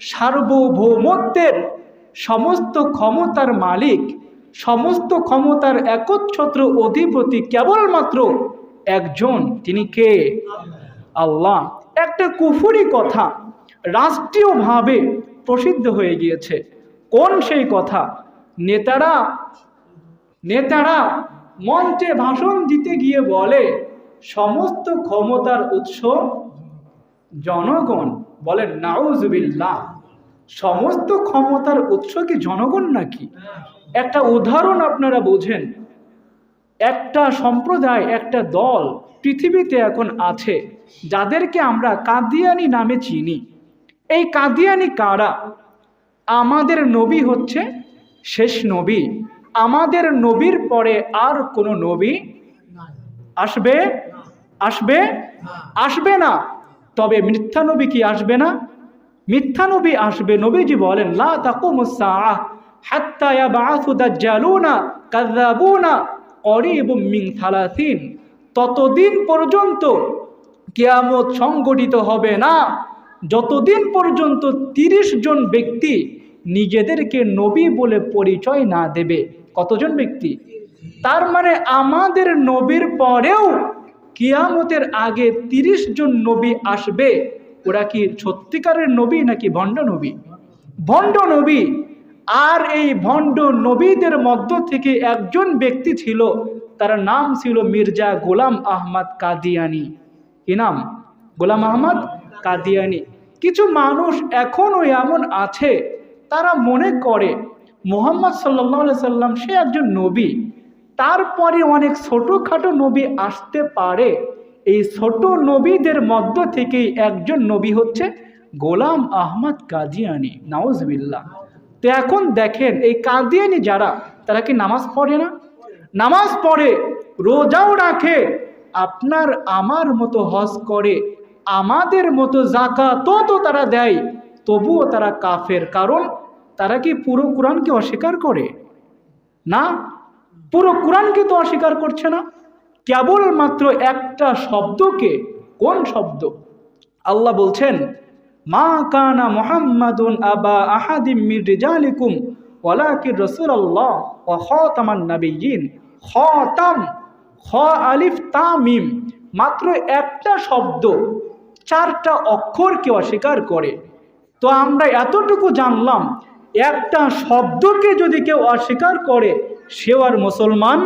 সার্বভৌমত্বের সমস্ত ক্ষমতার মালিক, সমস্ত ক্ষমতার একচ্ছত্র অধিপতি কেবলমাত্র একজন। তিনি কে? আল্লাহ। একটা কুফুরি কথা রাষ্ট্রীয়ভাবে প্রসিদ্ধ হয়ে গিয়েছে। কোন সেই কথা? নেতারা নেতারা মঞ্চে ভাষণ দিতে গিয়ে বলে, সমস্ত ক্ষমতার উৎস জনগণ বলেন নাউজবিল্লাহ সমস্ত ক্ষমতার উৎস কি জনগণ নাকি? একটা উদাহরণ আপনারা বোঝেন। একটা সম্প্রদায় একটা দল পৃথিবীতে এখন আছে যাদেরকে আমরা কাদিয়ানি নামে চিনি। এই কাদিয়ানি কারা? আমাদের নবী হচ্ছে শেষ নবী। আমাদের নবীর পরে আর কোনো নবী আসবে? আসবে? আসবে না। তবে মিথ্যা নবী কি আসবে না? মিথ্যা নবী আসবে, নবীজি বলেন, লা ততদিন পর্যন্ত কিয়ামত সংগঠিত হবে না। যতদিন পর্যন্ত তিরিশ জন ব্যক্তি নিজেদেরকে নবী বলে পরিচয় না দেবে, কতজন ব্যক্তি? তার মানে আমাদের নবীর পরেও কিয়ামতের আগে তিরিশ জন নবী আসবে, ওরা কি সত্যিকারের নবী নাকি ভণ্ড নবী? ভণ্ড নবী। আর এই ভণ্ড নবীদের মধ্য থেকে একজন ব্যক্তি ছিল, তার নাম ছিল মির্জা গোলাম আহমদ কাদিয়ানি। কি নাম? গোলাম আহমদ কাদিয়ানি। কিছু মানুষ এখনও এমন আছে, তারা মনে করে, মোহাম্মদ সাল্লাহ সাল্লাম সে একজন নবী। তারপরে অনেক ছোটোখাটো নবী আসতে পারে। এই ছোট নবীদের মধ্য থেকেই একজন নবী হচ্ছে গোলাম আহমদ কাদিয়ানি নাউজবিল্লা তো এখন দেখেন, এই কাদিয়ানি যারা, তারা কি নামাজ পড়ে না? নামাজ পড়ে, রোজাও রাখে, আপনার আমার মতো হজ করে, আমাদের মতো জাকাতও তো তারা দেয়, তবুও তারা কাফের। কারণ তারা কি পুরো কোরআনকে অস্বীকার করে? না? পুরো কোরআনকে তো অস্বীকার করছে না। কেবলমাত্র একটা শব্দকে কোন শব্দ? আল্লাহ বলছেন, মা কানা মোহাম্মদুন আবা আহাদিম মির রিজালিকুম ওয়ালাকির রাসূলুল্লাহ ওয়া খাতামান নাবিয়্যিন। খাতাম, খ আলিফ তামিম মাত্র একটা শব্দ চারটা অক্ষরকে অস্বীকার করে। তো আমরা এতটুকু জানলাম, একটা শব্দকে যদি কেউ অস্বীকার করে সেও আর মুসলমান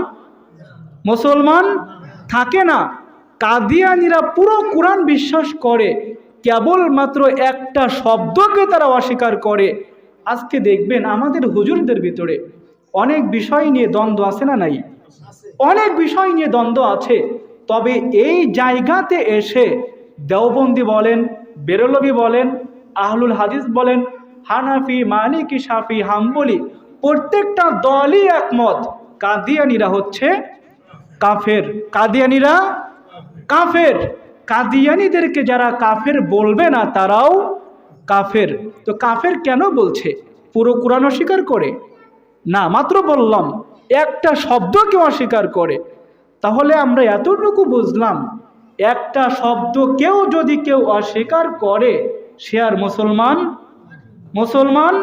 মুসলমান থাকে না। কাদিয়ানিরা পুরো কোরআন বিশ্বাস করে, কেবলমাত্র একটা শব্দকে তারা অস্বীকার করে। আজকে দেখবেন আমাদের হুজুরদের ভিতরে অনেক বিষয় নিয়ে দ্বন্দ্ব আছে না নাই? অনেক বিষয় নিয়ে দ্বন্দ্ব আছে। তবে এই জায়গাতে এসে দেওবন্দি বলেন, বেরলবি বলেন, আহলুল হাদিস বলেন, হানাফি, মালিকি সাফি হাম্বলি প্রত্যেকটা দলই একমত। কাদিয়ানিরা হচ্ছে কাফের। কাদিয়ানিরা কাফের। কাদিয়ানিদেরকে যারা কাফের বলবে না, তারাও কাফের। তো কাফের কেন বলছে? পুরো কোরআন অস্বীকার করে? না, মাত্র বললাম, একটা শব্দ কেউ অস্বীকার করে। তাহলে আমরা এতটুকু বুঝলাম, একটা শব্দ কেউ যদি কেউ অস্বীকার করে, সে আর মুসলমান মুসলমান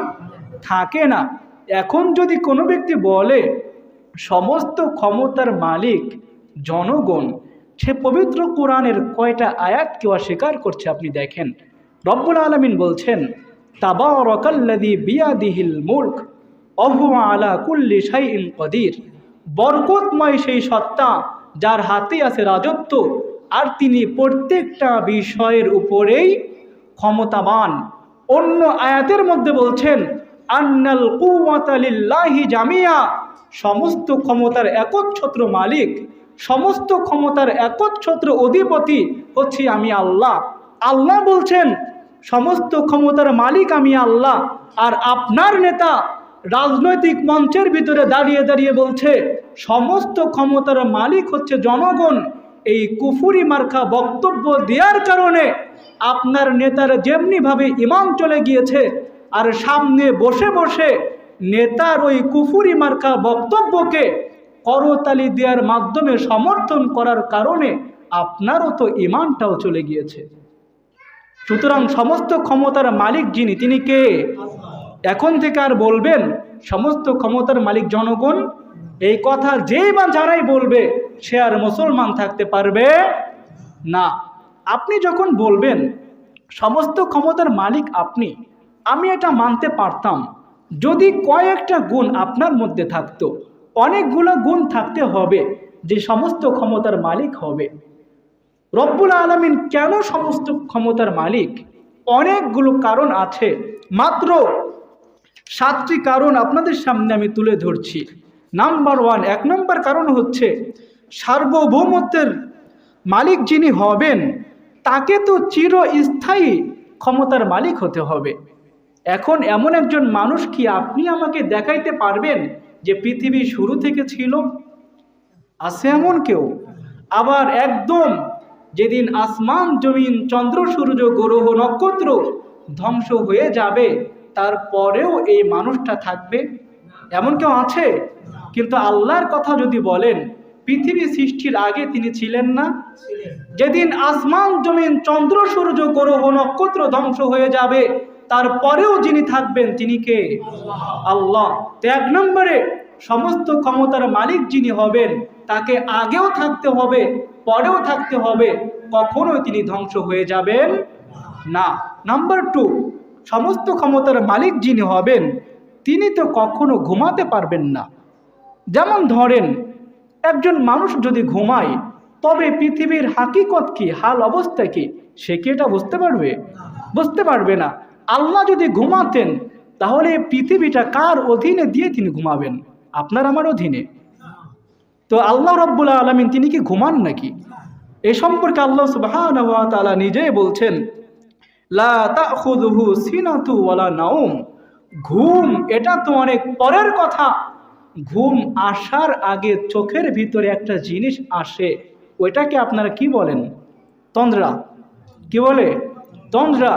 থাকে না। এখন যদি কোনো ব্যক্তি বলে, সমস্ত ক্ষমতার মালিক, জনগণ, সে পবিত্র কোরআনের কয়টা আয়াতকে অস্বীকার করছে? আপনি দেখেন, রব্বুল আলমিন বলছেন তাবারকাল্লাদি বিয়াদিহিল মুল্ক অহু আলা কুল্লি শাইইন কদির। বরকতময় সেই সত্তা যার হাতে আছে রাজত্ব, আর তিনি প্রত্যেকটা বিষয়ের উপরেই ক্ষমতাবান। অন্য আয়াতের মধ্যে বলছেন আন্নাল কুয়াতালিল্লাহি জামিয়া। সমস্ত ক্ষমতার একচ্ছত্র মালিক, সমস্ত ক্ষমতার একচ্ছত্র অধিপতি হচ্ছি আমি আল্লাহ। আল্লাহ বলছেন, সমস্ত ক্ষমতার মালিক আমি আল্লাহ। আর আপনার নেতা রাজনৈতিক মঞ্চের ভিতরে দাঁড়িয়ে দাঁড়িয়ে বলছে, সমস্ত ক্ষমতার মালিক হচ্ছে জনগণ। এই কুফুরি মার্কা বক্তব্য দেওয়ার কারণে আপনার নেতার যেমনিভাবে ইমাম চলে গিয়েছে আর সামনে বসে বসে নেতার ওই কুফুরি মার্কা বক্তব্যকে করতালি দেওয়ার মাধ্যমে সমর্থন করার কারণে আপনারও তো ইমানটাও চলে গিয়েছে। সুতরাং সমস্ত ক্ষমতার মালিক যিনি, তিনি কে? এখন থেকে আর বলবেন, সমস্ত ক্ষমতার মালিক জনগণ, এই কথা যেই বা যারাই বলবে, সে আর মুসলমান থাকতে পারবে না। আপনি যখন বলবেন, সমস্ত ক্ষমতার মালিক আপনি আমি এটা মানতে পারতাম। যদি কয়েকটা গুণ আপনার মধ্যে থাকতো, অনেকগুলো গুণ থাকতে হবে, যে সমস্ত ক্ষমতার মালিক হবে। রব্বুল আলমিন কেন সমস্ত ক্ষমতার মালিক? অনেকগুলো কারণ আছে, মাত্র সাতটি কারণ আপনাদের সামনে আমি তুলে ধরছি। নাম্বার ওয়ান, এক নম্বর কারণ হচ্ছে সার্বভৌমত্বের মালিক যিনি হবেন, তাকে তো চিরস্থায়ী ক্ষমতার মালিক হতে হবে। এখন এমন একজন মানুষ কি আপনি আমাকে দেখাইতে পারবেন যে পৃথিবী শুরু থেকে ছিল? আছে এমন কেউ? আবার একদম যেদিন আসমান জমিন চন্দ্র সূর্য গ্রহ নক্ষত্র ধ্বংস হয়ে যাবে তারপরেও এই মানুষটা থাকবে? এমন কেউ আছে? কিন্তু আল্লাহর কথা যদি বলেন পৃথিবী সৃষ্টির আগে তিনি ছিলেন না? যেদিন আসমান জমিন চন্দ্র সূর্য গ্রহ নক্ষত্র ধ্বংস হয়ে যাবে তারপরেও যিনি থাকবেন, তিনি কে? আল্লাহ। তো এক নম্বরে সমস্ত ক্ষমতার মালিক যিনি হবেন, তাকে আগেও থাকতে হবে, পরেও থাকতে হবে, কখনোই তিনি ধ্বংস হয়ে যাবেন না। নাম্বার টু, সমস্ত ক্ষমতার মালিক যিনি হবেন, তিনি তো কখনো ঘুমাতে পারবেন না। যেমন ধরেন, একজন মানুষ যদি ঘুমায়, তবে পৃথিবীর হাকিকত কি, হাল অবস্থা কি, সে কি এটা বুঝতে পারবে? বুঝতে পারবে না। আল্লাহ যদি ঘুমাতেন, তাহলে পৃথিবীটা কার অধীনে দিয়ে তিনি ঘুমাবেন? আপনার আমার অধীনে। তো আল্লাহ রব্বুল আলমিন তিনি কি ঘুমান নাকি? এ সম্পর্কে আল্লাহ তাআলা নিজেই বলছেন নাউম ঘুম, এটা তো অনেক পরের কথা। ঘুম আসার আগে চোখের ভিতরে একটা জিনিস আসে, ওইটাকে আপনারা কি বলেন? তন্দ্রা। কি বলে? তন্দ্রা।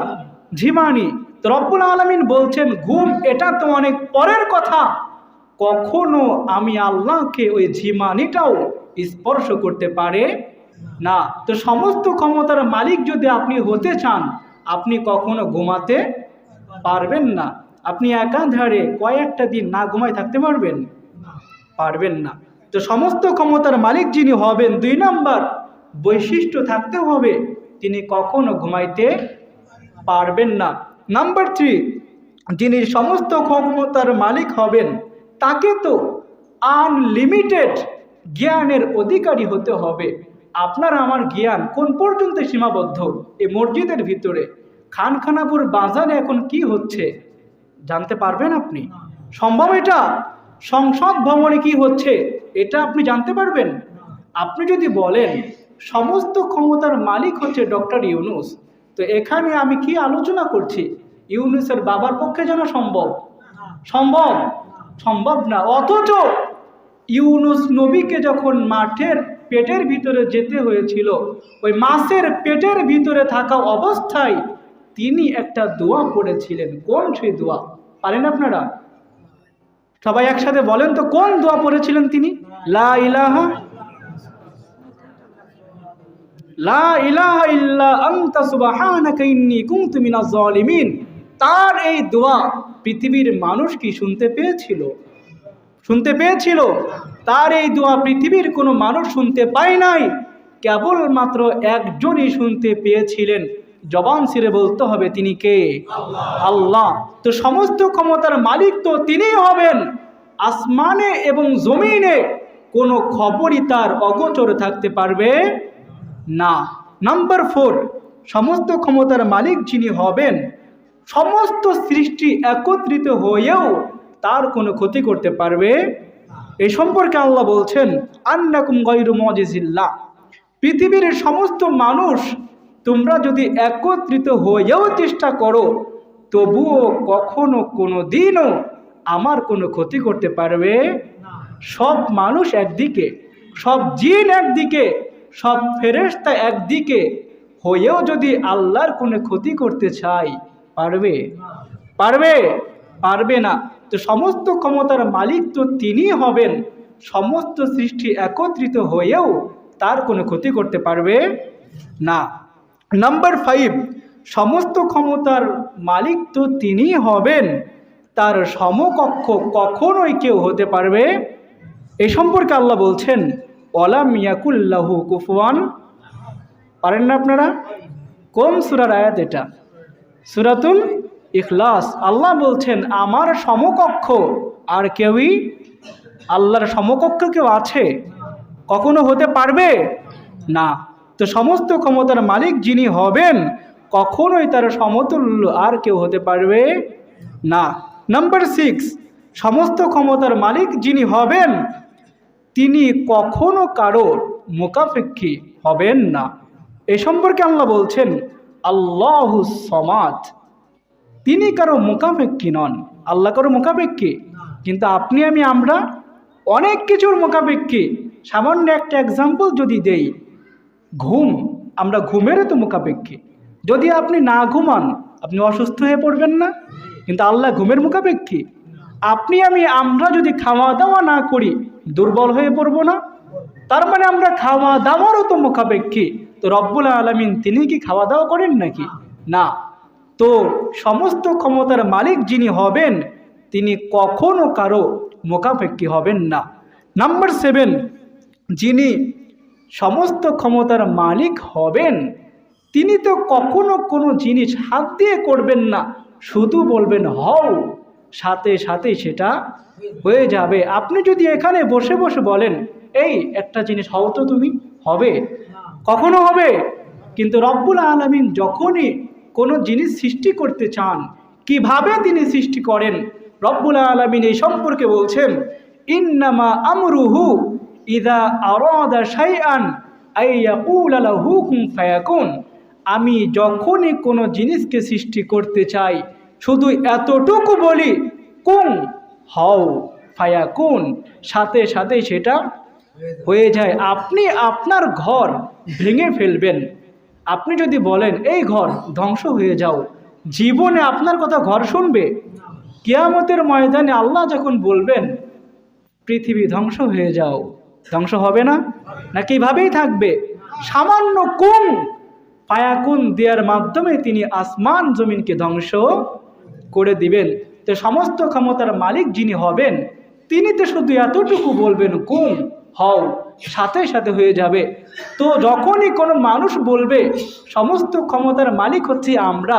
ঝিমানি রব্বুল আলমিন বলছেন, ঘুম, এটা তো অনেক পরের কথা। কখনো আমি আল্লাহকে ওই ঝিমানিটাও স্পর্শ করতে পারে না। তো সমস্ত ক্ষমতার মালিক যদি আপনি হতে চান, আপনি কখনো ঘুমাতে পারবেন না। আপনি একাধারে কয়েকটা দিন না ঘুমায় থাকতে পারবেন? পারবেন না। তো সমস্ত ক্ষমতার মালিক যিনি হবেন, দুই নাম্বার বৈশিষ্ট্য থাকতে হবে, তিনি কখনো ঘুমাইতে পারবেন না। নাম্বার থ্রি যিনি সমস্ত ক্ষমতার মালিক হবেন, তাকে তো আনলিমিটেড জ্ঞানের অধিকারী হতে হবে। আপনার আমার জ্ঞান কোন পর্যন্ত সীমাবদ্ধ? এই মসজিদের ভিতরে। খানখানাপুর বাজারে এখন কি হচ্ছে? জানতে পারবেন আপনি? সম্ভব এটা? সংসদ ভবনে কি হচ্ছে? এটা আপনি জানতে পারবেন? আপনি যদি বলেন, সমস্ত ক্ষমতার মালিক হচ্ছে ডক্টর ইউনুস। তো এখানে আমি কি আলোচনা করছি? ইউনুসের বাবার পক্ষে যেন সম্ভব? সম্ভব? সম্ভব না। অথচ ইউনুস নবীকে যখন মাঠের পেটের ভিতরে যেতে হয়েছিল, ওই মাছের পেটের ভিতরে থাকা অবস্থায় তিনি একটা দোয়া পড়েছিলেন। কোন সেই দোয়া? পারেন আপনারা? সবাই একসাথে বলেন তো, কোন দোয়া পড়েছিলেন তিনি? লা ইলাহা লা ইলাহা ইল্লা আনতা সুবহানাকা ইন্নী কুনতু মিনাজ জালিমিন। তার এই দোয়া পৃথিবীর মানুষ কি শুনতে পেয়েছিল? শুনতে পেয়েছিল? তার এই দোয়া পৃথিবীর কোনো মানুষ শুনতে পায় নাই। কেবলমাত্র একজনই শুনতে পেয়েছিলেন। জবান সিরে বলতে হবে তিনি কে? আল্লাহ। তো সমস্ত ক্ষমতার মালিক তো তিনিই হবেন। আসমানে এবং জমিনে কোনো খবরই তার অগোচর থাকতে পারবে না। নাম্বার ফোর সমস্ত ক্ষমতার মালিক যিনি হবেন সমস্ত সৃষ্টি একত্রিত হয়েও তার কোনো ক্ষতি করতে পারবে? এই সম্পর্কে আল্লাহ বলছেন আন্নাকুম গৈরু মজিজিল্লা পৃথিবীর সমস্ত মানুষ তোমরা যদি একত্রিত হয়েও চেষ্টা করো তবুও কখনো কোনো দিনও আমার কোনো ক্ষতি করতে পারবে? সব মানুষ একদিকে সব জিন একদিকে সব ফেরেস্তা একদিকে হয়েও যদি আল্লাহর কোনো ক্ষতি করতে চাই পারবে? পারবে? পারবে না। তো সমস্ত ক্ষমতার মালিক তো তিনি হবেন। সমস্ত সৃষ্টি একত্রিত হয়েও তার কোনো ক্ষতি করতে পারবে না। নাম্বার ফাইভ, সমস্ত ক্ষমতার মালিক তো তিনিই হবেন। তার সমকক্ষ কখনোই কেউ হতে পারবে? এ সম্পর্কে আল্লাহ বলছেন অলাম ইয়াকুল্লাহু কুফওয়ান পারেন না আপনারা? কোন সুরার আয়াত এটা? সুরাতুল ইখলাস। আল্লাহ বলছেন, আমার সমকক্ষ আর কেউই আল্লাহর সমকক্ষ কেউ আছে? কখনো হতে পারবে? না। তো সমস্ত ক্ষমতার মালিক যিনি হবেন, কখনোই তার সমতুল্য আর কেউ হতে পারবে না। নাম্বার সিক্স, সমস্ত ক্ষমতার মালিক যিনি হবেন তিনি কখনো কারোর মোকাপেক্ষী হবেন না। এ সম্পর্কে আল্লাহ বলছেন, আল্লাহ সমাজ তিনি কারও মোকাপেক্ষী নন। আল্লাহ কারও মোকাপেক্ষী কিন্তু আপনি আমি আমরা অনেক কিছুর মোকাপেক্ষী সামান্য একটা এক্সাম্পল যদি দেই, ঘুম, আমরা ঘুমেরও তো মোকাপেক্ষী যদি আপনি না ঘুমান, আপনি অসুস্থ হয়ে পড়বেন না। কিন্তু আল্লাহ ঘুমের মোকাপেক্ষী আপনি আমি আমরা যদি খাওয়া দাওয়া না করি দুর্বল হয়ে পড়ব না। তার মানে আমরা খাওয়া দাওয়ারও তো মোকাপেক্ষী তো রব্বুল আলমিন তিনি কি খাওয়া দাওয়া করেন নাকি? না। তো সমস্ত ক্ষমতার মালিক যিনি হবেন, তিনি কখনো কারও মোকাপেক্ষী হবেন না। নাম্বার সেভেন যিনি সমস্ত ক্ষমতার মালিক হবেন, তিনি তো কখনো কোনো জিনিস হাত দিয়ে করবেন না, শুধু বলবেন, হও। সাথে সাথে সেটা হয়ে যাবে। আপনি যদি এখানে বসে বসে বলেন, এই একটা জিনিস হও তো তুমি, হবে। কখনো হবে। কিন্তু রব্বুল আলমিন যখনই কোনো জিনিস সৃষ্টি করতে চান, কীভাবে তিনি সৃষ্টি করেন? রব্বুল আলমিন এই সম্পর্কে বলছেন, ইন্নামা আমরুহু ইদা আরাদা আমি যখনই কোনো জিনিসকে সৃষ্টি করতে চাই শুধু এতটুকু বলি, কুং হও ফায়াকুন সাথে সাথে সেটা হয়ে যায়। আপনি আপনার ঘর ভেঙে ফেলবেন। আপনি যদি বলেন, এই ঘর ধ্বংস হয়ে যাও, জীবনে আপনার কথা ঘর শুনবে। কিয়ামতের ময়দানে আল্লাহ যখন বলবেন, পৃথিবী ধ্বংস হয়ে যাও। ধ্বংস হবে না? না কিভাবেই থাকবে? সামান্য কুম পায়াকুন দেওয়ার মাধ্যমে তিনি আসমান জমিনকে ধ্বংস করে দিবেন। তো সমস্ত ক্ষমতার মালিক যিনি হবেন, তিনি তো শুধু এতটুকু বলবেন কুম হও, সাথে সাথে হয়ে যাবে। তো যখনই কোনো মানুষ বলবে, সমস্ত ক্ষমতার মালিক হচ্ছে আমরা,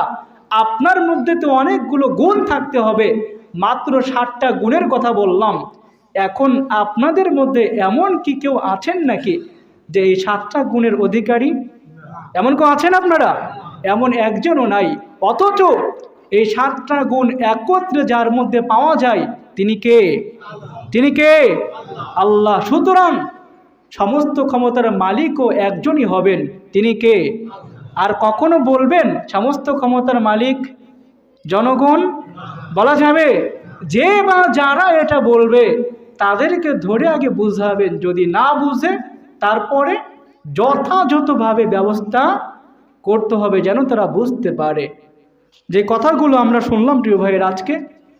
আপনার মধ্যে তো অনেকগুলো গুণ থাকতে হবে। মাত্র ষাটটা গুণের কথা বললাম। এখন আপনাদের মধ্যে এমন কি কেউ আছেন নাকি, যে এই সাতটা গুণের অধিকারী? এমন কেউ আছেন আপনারা? এমন একজনও নাই। অথচ এই সাতটা গুণ একত্রে যার মধ্যে পাওয়া যায়, তিনি কে? তিনি কে? আল্লাহ। সুতরাং সমস্ত ক্ষমতার মালিকও একজনই হবেন, তিনি কে? আর কখনো বলবেন সমস্ত ক্ষমতার মালিক জনগণ? বলা যাবে, যে বা যারা এটা বলবে, তাদেরকে ধরে আগে বুঝাবেন। যদি না বুঝে, তারপরে যথাযথভাবে ব্যবস্থা করতে হবে যেন তারা বুঝতে পারে। যে কথাগুলো আমরা শুনলাম প্রিয় ভাইয়ের আজকে